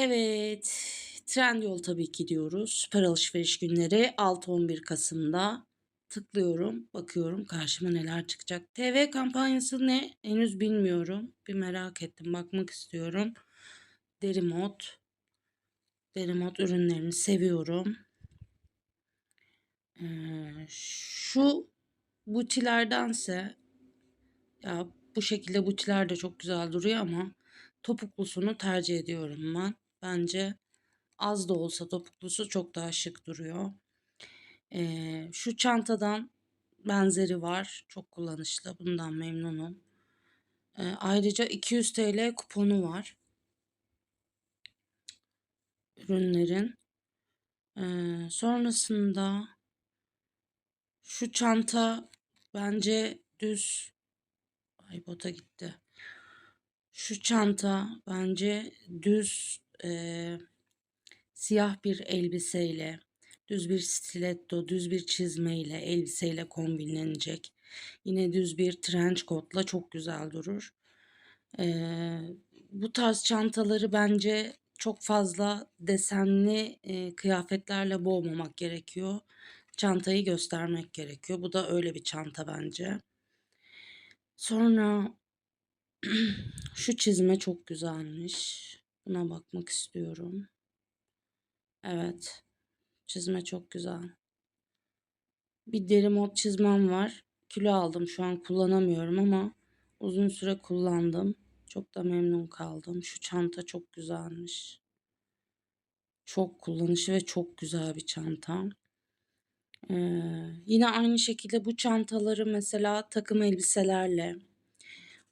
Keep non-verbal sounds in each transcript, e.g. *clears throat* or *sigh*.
Evet, Trendyol tabii ki diyoruz. Süper alışveriş günleri 6-11 Kasım'da tıklıyorum, bakıyorum karşıma neler çıkacak. TV kampanyası ne? Henüz bilmiyorum. Bir merak ettim, bakmak istiyorum. Derimot. Derimot ürünlerini seviyorum. Ee, şu butilerdense ya bu şekilde butiler de çok güzel duruyor ama topuklusunu tercih ediyorum ben. Bence az da olsa topuklusu çok daha şık duruyor. Ee, şu çantadan benzeri var. Çok kullanışlı. Bundan memnunum. Ee, ayrıca 200 TL kuponu var. Ürünlerin. Ee, sonrasında şu çanta bence düz ay bota gitti. Şu çanta bence düz e, siyah bir elbiseyle, düz bir stiletto, düz bir çizmeyle, elbiseyle kombinlenecek. Yine düz bir trench coat'la çok güzel durur. Ee, bu tarz çantaları bence çok fazla desenli e, kıyafetlerle boğmamak gerekiyor. Çantayı göstermek gerekiyor. Bu da öyle bir çanta bence. Sonra *clears throat* şu çizme çok güzelmiş. Buna bakmak istiyorum. Evet. Çizme çok güzel. Bir deri mod çizmem var. Kilo aldım şu an kullanamıyorum ama uzun süre kullandım. Çok da memnun kaldım. Şu çanta çok güzelmiş. Çok kullanışlı ve çok güzel bir çanta. Ee, yine aynı şekilde bu çantaları mesela takım elbiselerle,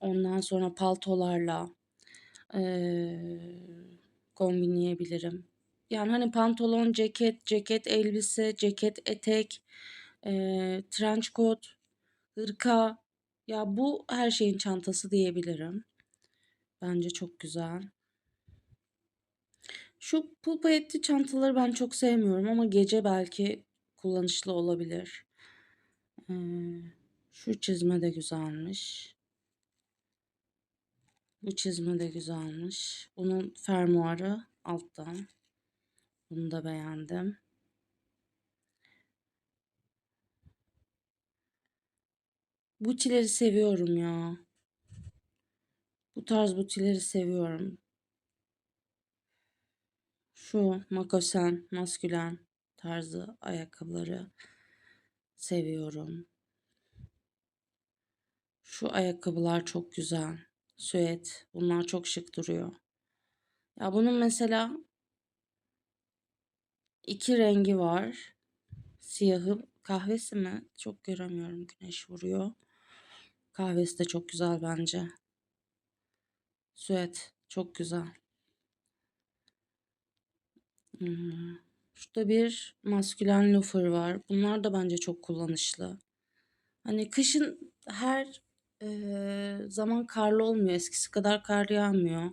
ondan sonra paltolarla ee, kombinleyebilirim. Yani hani pantolon, ceket, ceket elbise, ceket etek, e, trench coat, hırka. Ya bu her şeyin çantası diyebilirim. Bence çok güzel. Şu pul payetli çantaları ben çok sevmiyorum ama gece belki kullanışlı olabilir. Ee, şu çizme de güzelmiş. Bu çizme de güzelmiş. Bunun fermuarı alttan. Bunu da beğendim. Butileri seviyorum ya. Bu tarz butileri seviyorum. Şu makosen, maskülen tarzı ayakkabıları seviyorum. Şu ayakkabılar çok güzel. Süet. Bunlar çok şık duruyor. Ya bunun mesela iki rengi var. Siyahı kahvesi mi? Çok göremiyorum. Güneş vuruyor. Kahvesi de çok güzel bence. Süet çok güzel. Hmm. Şurada bir maskülen loafer var. Bunlar da bence çok kullanışlı. Hani kışın her e, zaman karlı olmuyor. Eskisi kadar kar yağmıyor.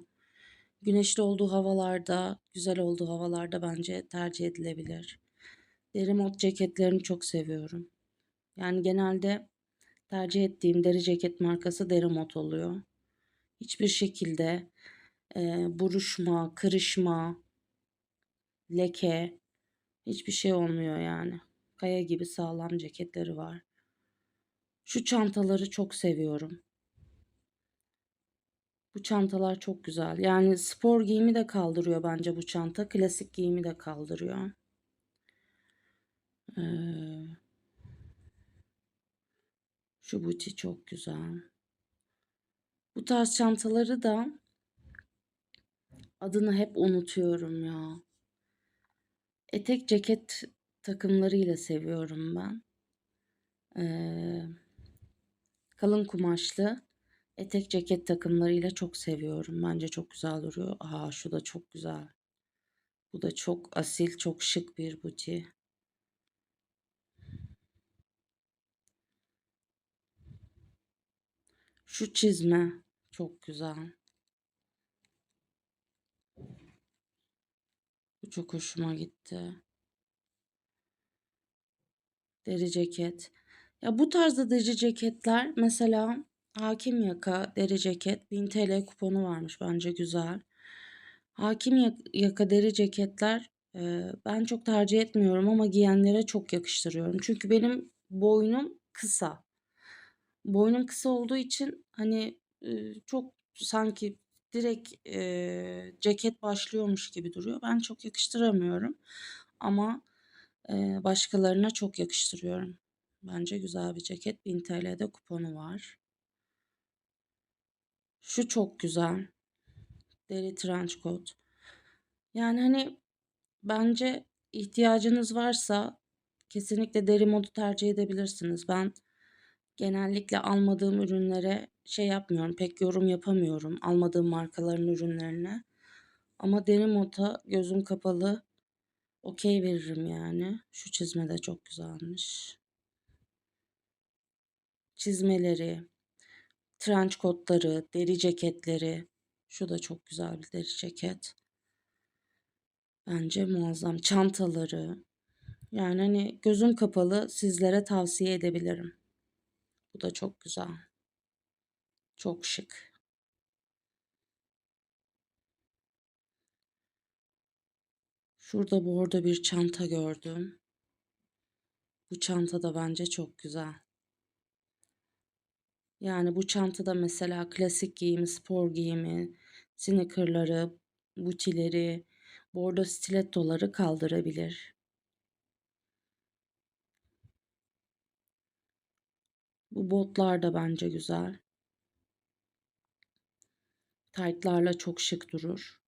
Güneşli olduğu havalarda, güzel olduğu havalarda bence tercih edilebilir. Deri mod ceketlerini çok seviyorum. Yani genelde tercih ettiğim deri ceket markası deri mod oluyor. Hiçbir şekilde e, buruşma, kırışma, leke hiçbir şey olmuyor yani. Kaya gibi sağlam ceketleri var. Şu çantaları çok seviyorum. Bu çantalar çok güzel. Yani spor giyimi de kaldırıyor bence bu çanta. Klasik giyimi de kaldırıyor. Ee, şu buti çok güzel. Bu tarz çantaları da adını hep unutuyorum ya. Etek ceket takımlarıyla seviyorum ben. Ee, kalın kumaşlı etek ceket takımlarıyla çok seviyorum. Bence çok güzel duruyor. Aa şu da çok güzel. Bu da çok asil, çok şık bir buti. Şu çizme çok güzel. Bu çok hoşuma gitti. Deri ceket. Ya bu tarzda deri ceketler mesela Hakim Yaka deri ceket 1000 TL kuponu varmış bence güzel. Hakim yak- yaka deri ceketler e, ben çok tercih etmiyorum ama giyenlere çok yakıştırıyorum. Çünkü benim boynum kısa. Boynum kısa olduğu için hani e, çok sanki direkt e, ceket başlıyormuş gibi duruyor. Ben çok yakıştıramıyorum ama e, başkalarına çok yakıştırıyorum. Bence güzel bir ceket. 1000 TL'de kuponu var. Şu çok güzel. Deri trench coat. Yani hani bence ihtiyacınız varsa kesinlikle deri modu tercih edebilirsiniz. Ben genellikle almadığım ürünlere şey yapmıyorum, pek yorum yapamıyorum almadığım markaların ürünlerine. Ama deri moda gözüm kapalı okey veririm yani. Şu çizme de çok güzelmiş. Çizmeleri, trench coatları, deri ceketleri. Şu da çok güzel bir deri ceket. Bence muazzam. Çantaları. Yani hani gözüm kapalı sizlere tavsiye edebilirim. Bu da çok güzel. Çok şık. Şurada bordo bir çanta gördüm. Bu çanta da bence çok güzel. Yani bu çantada mesela klasik giyimi, spor giyimi, sneakerları, butileri, bordo stilettoları kaldırabilir. Bu botlar da bence güzel. Taytlarla çok şık durur.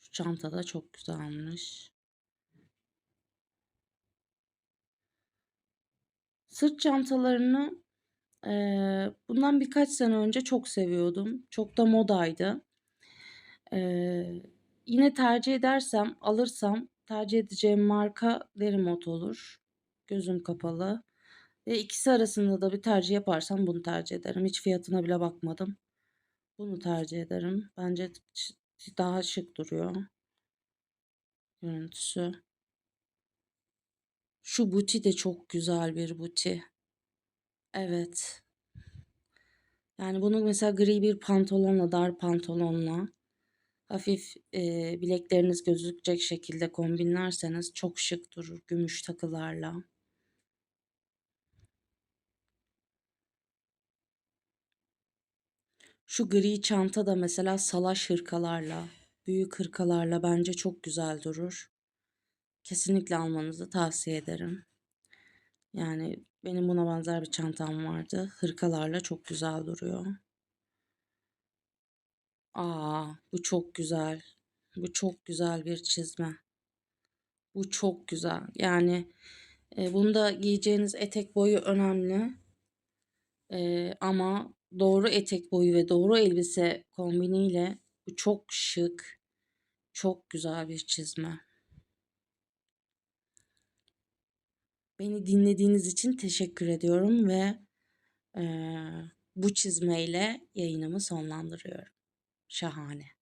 Şu çanta da çok güzelmiş. Sırt çantalarını e, bundan birkaç sene önce çok seviyordum. Çok da modaydı. E, yine tercih edersem, alırsam tercih edeceğim marka Derimot olur. Gözüm kapalı. Ve ikisi arasında da bir tercih yaparsam bunu tercih ederim. Hiç fiyatına bile bakmadım. Bunu tercih ederim. Bence daha şık duruyor. Görüntüsü. Şu buti de çok güzel bir buti. Evet. Yani bunu mesela gri bir pantolonla, dar pantolonla hafif e, bilekleriniz gözükecek şekilde kombinlerseniz çok şık durur gümüş takılarla. Şu gri çanta da mesela salaş hırkalarla, büyük hırkalarla bence çok güzel durur. Kesinlikle almanızı tavsiye ederim. Yani benim buna benzer bir çantam vardı. Hırkalarla çok güzel duruyor. Aa, bu çok güzel. Bu çok güzel bir çizme. Bu çok güzel. Yani e, bunda giyeceğiniz etek boyu önemli. E, ama doğru etek boyu ve doğru elbise kombiniyle bu çok şık, çok güzel bir çizme. Beni dinlediğiniz için teşekkür ediyorum ve e, bu çizmeyle yayınımı sonlandırıyorum. Şahane.